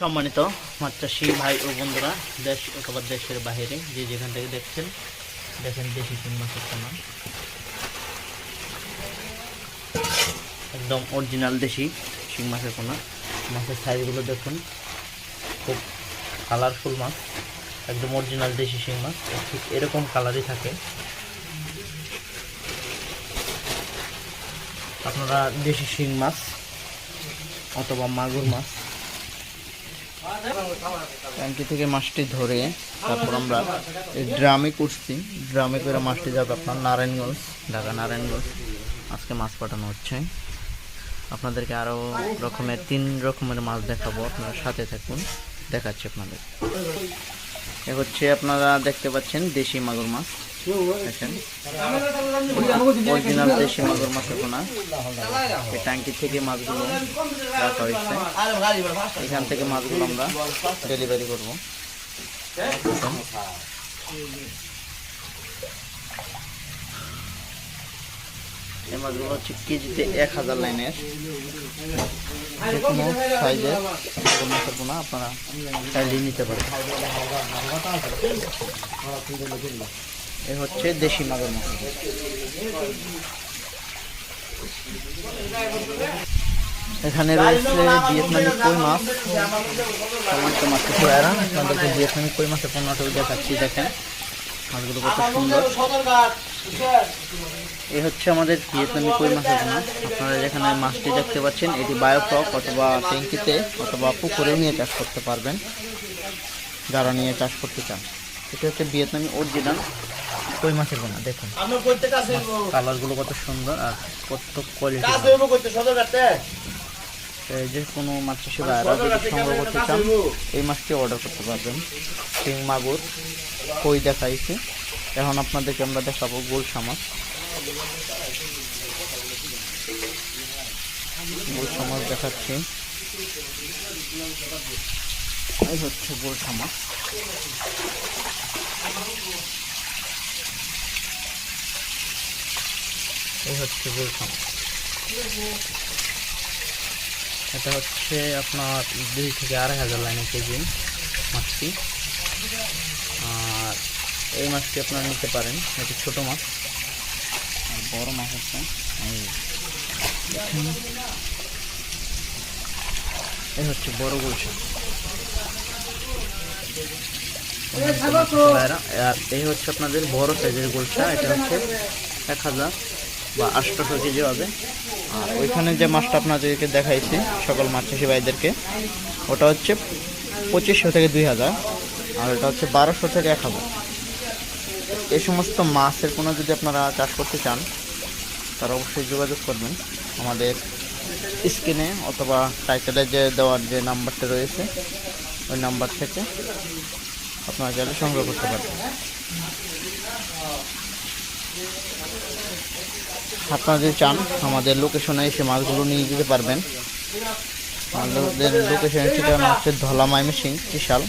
সম্মানিত মাছ ভাই ও বন্ধুরা, দেশ অথবা দেশের বাইরে যে যেখান থেকে দেখছেন, দেখেন দেশি তিন মাছের পোনা একদম অরিজিনাল দেশি শিং মাছের পোনা। মাছের সাইজগুলো দেখুন, খুব কালারফুল মাছ। একদম অরিজিনাল দেশি শিং মাছ ঠিক এরকম কালারই থাকে। আপনারা দেশি শিং মাছ অথবা মাগুর মাছ ট্যাঙ্কি থেকে মাছটি ধরে তারপর আমরা ড্রামে করছি। ড্রামে করে মাছটি যাবে আপনার নারায়ণগঞ্জ, ঢাকা নারায়ণগঞ্জ। আজকে মাছ পাঠানো হচ্ছে। আপনাদেরকে আরও রকমের তিন রকমের মাছ দেখাবো। আপনারা সাথে থাকুন, দেখাচ্ছি আপনাদের। এ হচ্ছে আপনারা দেখতে পাচ্ছেন দেশি মাগুর মাছ। দেখেন অরিজিনাল দেশি মাগুর মাছের পোনা এই ট্যাঙ্কি থেকে মাছগুলো রাখা হয়েছে। এখান থেকে মাছগুলো আমরা ডেলিভারি করব। এই মাছগুলো হচ্ছে কেজিতে এক হাজার লাইনের। যে কোনো সাইজের মাগুর মাছের পোনা আপনারা চাইলেই নিতে পারেন। এ হচ্ছে দেশি মাগুর মাছ এখানে রয়েছে ভিয়েতনামি কই মাছ। সমস্ত মাছ কিছু এরা আপনাদেরকে ভিয়েতনামি কই মাছের পণ্যটাও দেখাচ্ছি, দেখেন। মাছগুলো কত সুন্দর। এই হচ্ছে আমাদের ভিয়েতনামি কই মাছের পোনা আপনারা যেখানে মাছটি দেখতে পাচ্ছেন, এটি বায়োফ্লক অথবা ট্যাঙ্কিতে অথবা পুকুরে নিয়ে চাষ করতে পারবেন। যারা নিয়ে চাষ করতে চান। এটা হচ্ছে ভিয়েতনামি অরিজিনাল কই মাছের পোনা দেখুন। কালারগুলো কত সুন্দর আর কত কোয়ালিটি এই যে কোনো মাছ চাষি ভাইরা যদি সংগ্রহ করতে চান এই মাছটি অর্ডার করতে পারবেন। শিং মাগুর কই দেখাইছি। এখন আপনাদেরকে আমরা দেখাবো গোলসা মাছ। গোলসা মাছ দেখাচ্ছি। এই হচ্ছে গোলসা মাছ। এই হচ্ছে গোলসা এটা হচ্ছে আপনার দুই থেকে আড়াই হাজার লাইনের কেজি মাছটি। আর এই মাছটি আপনারা নিতে পারেন, এটি ছোট মাছ। আর বড় মাছ হচ্ছে এই। হচ্ছে বড় গুলশা আর এই হচ্ছে আপনাদের বড় সাইজের গুলশা এটা হচ্ছে এক হাজার। বা আটশোশো কেজি হবে। আর ওইখানে যে মাছটা আপনাদেরকে দেখাইছি, সকল মাছ চাষি ভাইদেরকে, ওটা হচ্ছে পঁচিশশো থেকে দুই হাজার, আর ওটা হচ্ছে বারোশো থেকে এক হাজার। এই সমস্ত মাছের কোনো যদি আপনারা চাষ করতে চান, তারা অবশ্যই যোগাযোগ করবেন আমাদের স্ক্রিনে অথবা টাইটেলে যে দেওয়ার যে নাম্বারটা রয়েছে, ওই নাম্বার থেকে আপনারা চাইলে সংগ্রহ করতে পারবেন। আপনারা যদি চান, আমাদের লোকেশনে এসে মাছগুলো নিয়ে যেতে পারবেন। আমাদের লোকেশনের ঠিকানা হচ্ছে ধলা মাইমেসিং ত্রিশাল।